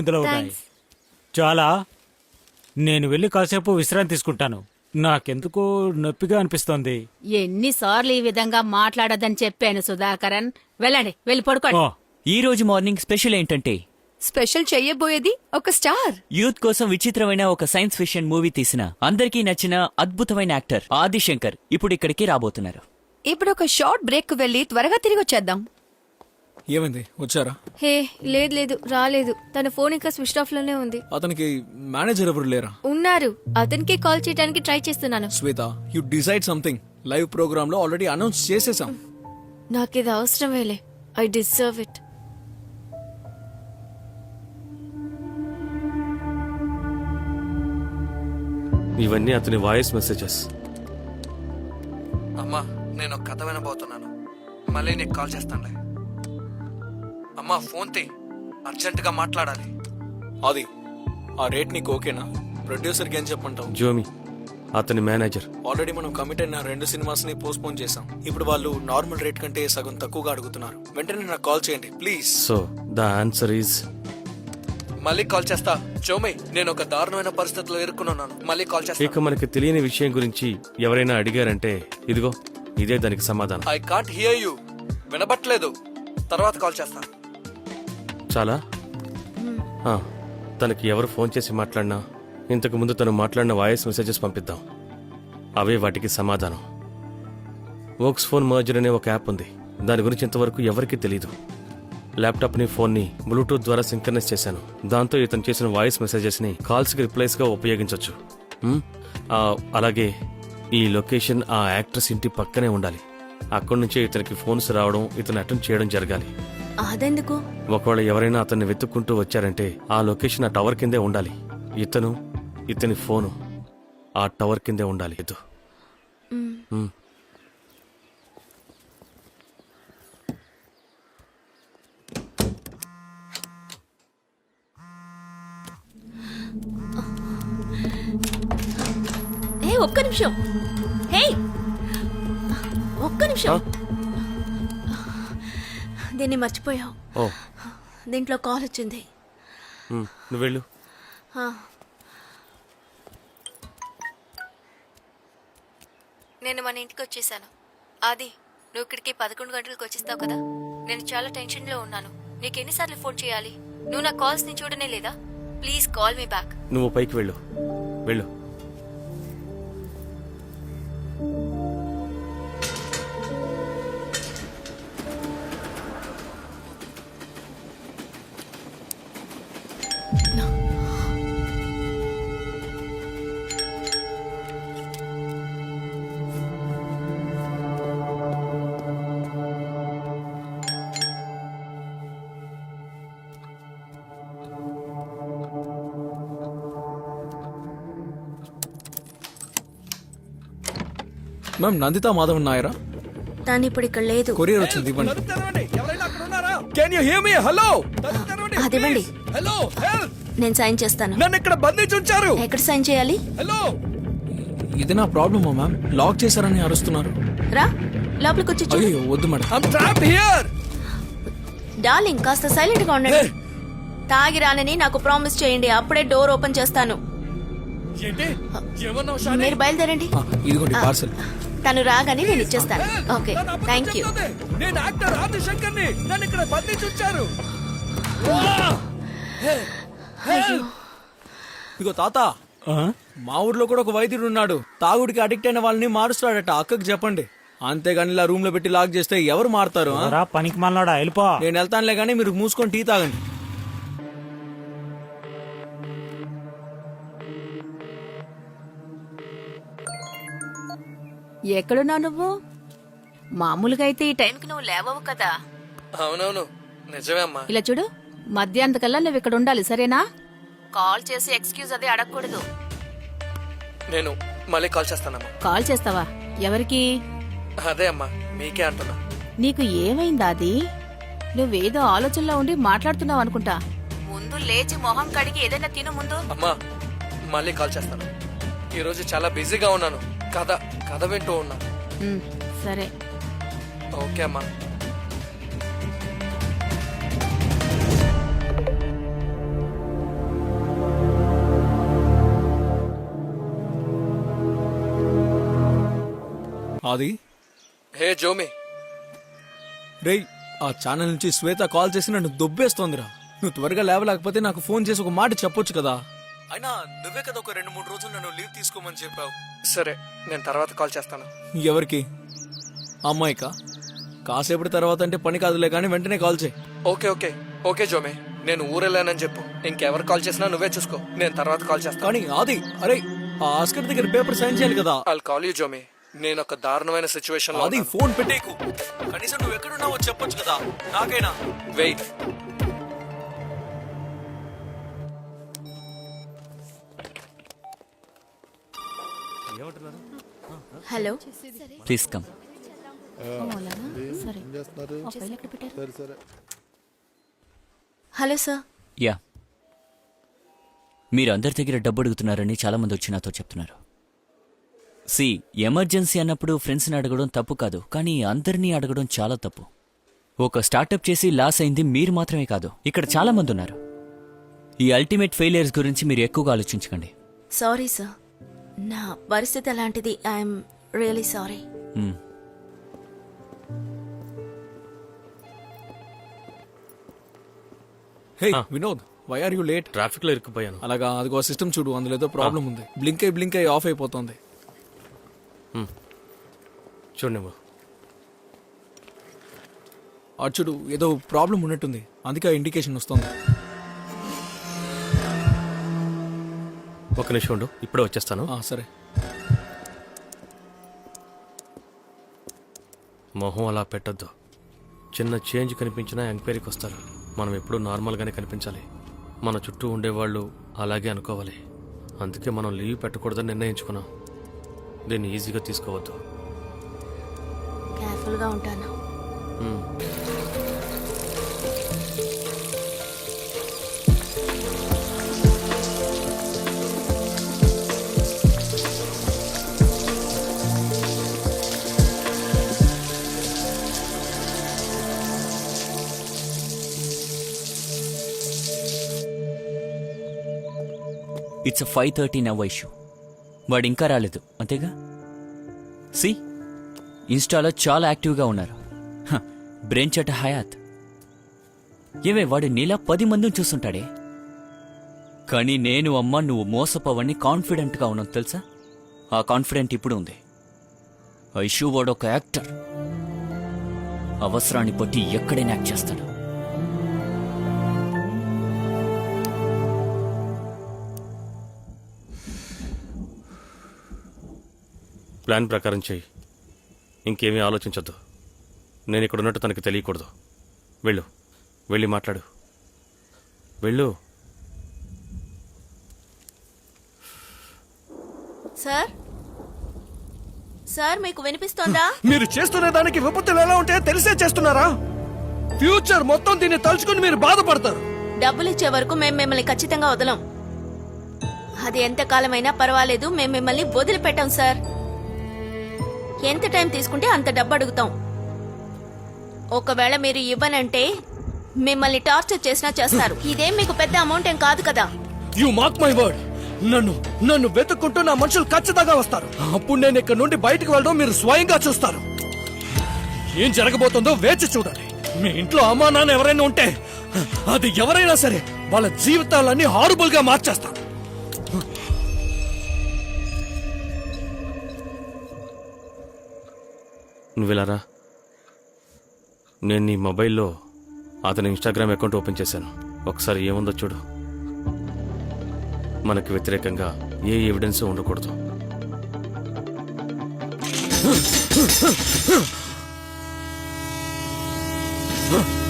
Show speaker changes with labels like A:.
A: ఇందులో ఉన్నాయి.
B: థ్యాంక్స్
A: చాలా. నేను వెళ్ళి కాసేపు విశ్రాంతి తీసుకుంటాను. నాకెందుకో నొప్పిగా అనిపిస్తోంది.
B: ఎన్నిసార్లు ఈ విధంగా మాట్లాడదని చెప్పాను సుధాకరన్. వెళ్ళండి వెళ్ళి పడుకోండి.
A: ఓ
C: ఈ రోజు మార్నింగ్ స్పెషల్ ఏంటంటే?
D: స్పెషల్ చెయ్యబోయేది ఒక స్టార్.
C: యూత్ కోసం విచిత్రమైన ఒక సైన్స్ ఫిక్షన్ మూవీ తీసిన అందరికీ నచ్చిన అద్భుతమైన యాక్టర్ ఆదిశంకర్ ఇప్పుడు ఇక్కడికి రాబోతున్నారు.
D: ఇప్పుడు ఒక షార్ట్ బ్రేక్ వెళ్ళి త్వరగా తిరిగి వచ్చేద్దాం
E: ఏమైంది? వచ్చారా?
F: హే లేదు లేదు రాలేదు. తన ఫోన్ ఇంకా స్విచ్ ఆఫ్లోనే ఉంది.
E: అతనికి మేనేజర్ ఎవరు లేరా?
F: ఉన్నారు. అతనికి కాల్ చేయడానికి ట్రై చేస్తున్నాను.
E: Shweta you decide something live ప్రోగ్రామ్లో ఆల్రెడీ అనౌన్స్ చేసేసాం.
F: నాకిది అవసరమేలే. ఐ డిజర్వ్ ఇట్
G: ఇవన్నీ అతని వాయిస్ మెసేజెస్.
H: అమ్మా నేను ఒక కథ వినబోతున్నాను. మళ్ళీ నీకు కాల్ చేస్తానులే. అమ్మా ఫోన్ తీ. అర్జెంటుగా మాట్లాడాలి.
E: అది ఆ రేట్ నీకు ఓకేనా? ప్రొడ్యూసర్కి ఏం చెప్పంటావు
G: జోమి అతని మేనేజర్.
E: ఆల్రెడీ మనం కమిట్ అయిన రెండు సినిమాస్ని పోస్ట్ పోన్ చేసాం ఇప్పుడు వాళ్ళు నార్మల్ రేట్ కంటే సగం తక్కువగా అడుగుతున్నారు. వెంటనే నాకు కాల్ చేయండి please.
G: So the answer is?
H: మళ్ళీ కాల్ చేస్తా. చోమి నేను ఒక దారుణమైన పరిస్థితిలో ఇరుక్కున్నాను మళ్ళీ కాల్ చేస్తా.
G: ఇక మనకి తెలియని విషయం గురించి ఎవరైనా అడిగారంటే ఇదిగో ఇదే దానికి సమాధానం.
H: ఐ కాంట్ హియర్ యూ వినబట్లేదు తర్వాత కాల్ చేస్తా.
G: చాలా? ఆ, తనకి ఎవరు ఫోన్ చేసి మాట్లాడినా ఇంతకు ముందు తను మాట్లాడిన వాయిస్ మెసేజెస్ పంపిద్దాం. అవే వాటికి సమాధానం. వోక్స్ ఫోన్ మర్జర్ అనే ఒక యాప్ ఉంది. దాని గురించి ఇంతవరకు ఎవరికీ తెలియదు ల్యాప్టాప్ని ఫోన్ని బ్లూటూత్ ద్వారా సింక్రనైజ్ చేశాను. దాంతో ఇతను చేసిన వాయిస్ మెసేజెస్ని కాల్స్కి రిప్లైస్గా ఉపయోగించవచ్చు ఆ, అలాగే ఈ లొకేషన్ ఆ యాక్ట్రెస్ ఇంటి పక్కనే ఉండాలి. అక్కడి నుంచే ఇతనికి ఫోన్స్ రావడం ఇతను అటెండ్ చేయడం జరగాలి.
F: అదెందుకు?
G: ఒకవేళ ఎవరైనా అతన్ని వెతుక్కుంటూ వచ్చారంటే ఆ లొకేషన్ ఆ టవర్ కిందే ఉండాలి. ఇతను ఇతని ఫోను ఆ టవర్ కిందే ఉండాలి. ఇదు.
F: ఏ ఒక్క నిమిషం. హే! ఒక్క నిమిషం. దీన్ని మర్చిపోయావు.
G: ఓ.
F: దీంట్లో కాల్ వచ్చింది.
G: నువ్వు వెళ్ళు.
F: నేను మన ఇంటికి వచ్చేసాను. ఆది నువ్వు ఇక్కడికి పదకొండు గంటలకు వచ్చేస్తావు కదా? నేను చాలా టెన్షన్లో ఉన్నాను. నీకు ఎన్నిసార్లు ఫోన్ చేయాలి? నువ్వు నా కాల్స్ని చూడనే లేదా? Please call me back.
G: నువ్వు పైకి వెళ్ళు. వెళ్ళు.
E: మ్యామ్ నందితా మాధవ్ నాయరా
F: తను ఇప్పుడు ఇక్కడ లేదు.
E: కొరియర్ వచ్చింది ఇవ్వండి.
H: Can you hear me hello
F: అదివ్వండి
H: hello help
F: నేను సైన్ చేస్తాను.
H: నన్ను ఇక్కడ బంధించి ఉంచారు
F: ఎక్కడ సైన్ చేయాలి?
H: హలో
E: ఇది నా ప్రాబ్లమా మ్యామ్ లాక్ చేశారని అరుస్తున్నారు.
F: రా లోపలికి వచ్చి చూడు.
E: అయ్యో వద్దు madam
H: I'm trapped here
F: darling కాస్త సైలెంట్గా ఉండండి. తాగి రానని నాకు ప్రామిస్ చేయండి అప్పుడే డోర్ ఓపెన్ చేస్తాను.
H: ఏంటి? ఏమన్నావు షాని
F: మీరు బయలుదేరండి.
E: ఇదిగోండి పార్సల్
F: తను రాగానే నేను ఇచ్చేస్తాను. Okay thank you.
H: నేను యాక్టర్ ఆదిశంకర్ని నన్ను ఇక్కడ బంధించి ఉంచారు
E: ఇగో తాత? మా ఊర్లో కూడా ఒక వైద్యుడు ఉన్నాడు. తాగుడికి అడిక్ట్ అయిన వాళ్ళని మారుస్తాడట. అక్కకి చెప్పండి. అంతేగాని ఇలా రూమ్లో పెట్టి లాక్ చేస్తే ఎవరు మారుతారు?
A: రా పనికి మళ్ళాడా వెళ్ళిపో.
E: నేను వెళ్తానులే కానీ మీరు మూసుకొని టీ తాగండి.
B: ఎక్కడున్నావు నువ్వు? మామూలుగా అయితే ఈ టైంకి నువ్వు లేవవు కదా.
H: అవునవును నిజమే అమ్మా.
B: ఇలా చూడు మధ్యాహ్నంకల్లా నువ్వు ఇక్కడ ఉండాలి సరేనా? కాల్ చేసి ఎక్స్క్యూజ్ అది అడగకూడదు.
H: నేను మళ్ళీ కాల్ చేస్తానమ్మా.
B: కాల్ చేస్తావా? ఎవరికి?
H: అదే అమ్మా మీకే అంటున్నా.
B: నీకు ఏమైందా అది? నువ్వేదో ఆలోచనలో ఉండి మాట్లాడుతున్నావు అనుకుంటా. ముందు లేచి మొహం కడిగి ఏదైనా తిను ముందు.
H: అమ్మా మళ్ళీ కాల్ చేస్తాను. ఈరోజు చాలా బిజీగా ఉన్నాను. కథ కథ వింటూ ఉన్నా.
B: సరే.
H: ఓకే అమ్మా.
E: ఆది?
H: హే జోమి.
E: రే ఆ ఛానల్ నుంచి శ్వేత కాల్ చేసి నన్ను దొబ్బేస్తోందిరా. నువ్వు త్వరగా లేవలేకపోతే నాకు ఫోన్ చేసి ఒక మాట చెప్పొచ్చు కదా? అయినా నువ్వే కదా ఒక రెండు మూడు రోజులు నన్ను లీవ్ తీసుకోమని చెప్పావు.
H: సరే నేను తర్వాత కాల్ చేస్తాను.
E: ఎవరికి? అమ్మాయికా? కాసేపటి తర్వాత అంటే పని కాదులే కానీ వెంటనే కాల్ చేయి.
H: Okay okay. ఓకే జోమి. నేను ఊరెళ్ళానని చెప్పు. ఇంకెవరు కాల్ చేసినా నువ్వే చూసుకో. నేను తర్వాత కాల్ చేస్తాను.
E: కానీ ఆది అరే ఆ ఆస్కర్ దగ్గర పేపర్ సైన్ చేయాలి కదా.
H: ఐల్ కాల్ యూ జోమి. నేను ఒక దారుణమైన సిచ్యువేషన్లో
E: ఆది ఫోన్ పెట్టేకు. కనీసం నువ్వు ఎక్కడున్నావో చెప్పొచ్చు కదా. నాకైనా.
H: Wait.
F: Hello.
C: Please come.
F: Hello sir.
C: Yeah. మీరు అందరి దగ్గర డబ్బు అడుగుతున్నారని చాలా మంది వచ్చి నాతో చెప్తున్నారు. సి ఎమర్జెన్సీ అన్నప్పుడు ఫ్రెండ్స్ని అడగడం తప్పు కాదు కానీ అందరినీ అడగడం చాలా తప్పు. ఒక స్టార్టప్ చేసి లాస్ అయింది మీరు మాత్రమే కాదు ఇక్కడ చాలా మంది ఉన్నారు. ఈ అల్టిమేట్ ఫెయిలియర్స్ గురించి మీరు ఎక్కువగా ఆలోచించకండి.
F: Sorry sir. నా పరిస్థితి అలాంటిది. I'm really sorry.
E: Hey Vinod why are you late
G: ట్రాఫిక్లో ఇరుక్కుపోయాను.
E: అలాగా అదిగో సిస్టమ్ చూడు అందులో ఏదో ప్రాబ్లం ఉంది. బ్లింక్ అయి బ్లింక్ అయి ఆఫ్ అయిపోతుంది.
G: చూడు నువ్వు
E: అటు చూడు ఏదో ప్రాబ్లం ఉన్నట్టుంది. అందుకే ఆ ఇండికేషన్ వస్తుంది.
G: ఒక నిమిషం ఉండు ఇప్పుడే వచ్చేస్తాను.
E: ఆ, సరే.
G: మొహం అలా పెట్టొద్దు. చిన్న చేంజ్ కనిపించినా ఎంక్వైరీకి వస్తారు. మనం ఎప్పుడూ నార్మల్గానే కనిపించాలి. మన చుట్టూ ఉండేవాళ్ళు అలాగే అనుకోవాలి. అందుకే మనం లీవ్ పెట్టకూడదని నిర్ణయించుకున్నాం. దీన్ని ఈజీగా తీసుకోవద్దు.
F: కేర్ఫుల్గా ఉంటాను.
C: It's five thirty now issue వాడు ఇంకా రాలేదు అంతేగా? సి ఇన్స్టాలో చాలా యాక్టివ్గా ఉన్నారు. బ్రెయిన్ చట హయాత్ ఏవే వాడు నీలా పది మందిని చూస్తుంటాడే కానీ నేను అమ్మ నువ్వు మోసపోవని కాన్ఫిడెంట్గా ఉన్నావు తెలుసా? ఆ కాన్ఫిడెంట్ ఇప్పుడు ఉంది. ఆ ఇష్యూ వాడు ఒక యాక్టర్ అవసరాన్ని బట్టి ఎక్కడైనా యాక్ట్ చేస్తాడు.
G: ప్లాన్ ప్రకారం చెయ్యి ఇంకేమీ ఆలోచించొద్దు. నేను ఇక్కడ ఉన్నట్టు తనకి తెలియకూడదు. వెళ్ళు. వెళ్ళి మాట్లాడు. వెళ్ళు.
B: సార్? సార్ మీకు వినిపిస్తోందా?
H: మీరు చేస్తున్న దానికి విపత్తులు ఎలా ఉంటాయో తెలిసే చేస్తున్నారా? ఫ్యూచర్ మొత్తం దీన్ని తలుచుకుని మీరు బాధపడతారు.
B: డబ్బులు ఇచ్చే వరకు మేము మిమ్మల్ని ఖచ్చితంగా వదలం. అది ఎంత కాలమైనా పర్వాలేదు మేము మిమ్మల్ని వదిలిపెట్టాం సార్. ఎంత టైం తీసుకుంటే అంత డబ్బు అడుగుతాం. ఒకవేళ మీరు ఇవ్వనంటే మిమ్మల్ని టార్చర్ చేసినా చేస్తారు. ఇదేం మీకు పెద్ద అమౌంట్ ఏం కాదు కదా?
H: యు మార్క్ మై వర్డ్ నన్ను నన్ను వెతుక్కుంటూ నా మనుషులు ఖచ్చితంగా వస్తారు. అప్పుడు నేను ఇక్కడ నుండి బయటకు వెళ్ళడం మీరు స్వయంగా చూస్తారు. ఏం జరగబోతుందో వేచి చూడండి. మీ ఇంట్లో అమ్మా నాన్న ఎవరైనా ఉంటే అది ఎవరైనా సరే వాళ్ళ జీవితాలన్నీ హారబుల్గా మార్చేస్తారు.
G: నువ్వు వెళ్ళారా నేను నీ మొబైల్లో అతని ఇన్స్టాగ్రామ్ అకౌంట్ ఓపెన్ చేశాను. ఒకసారి ఏముందో చూడు. మనకు వ్యతిరేకంగా ఏ ఎవిడెన్స్ ఉండకూడదు.
H: Huh?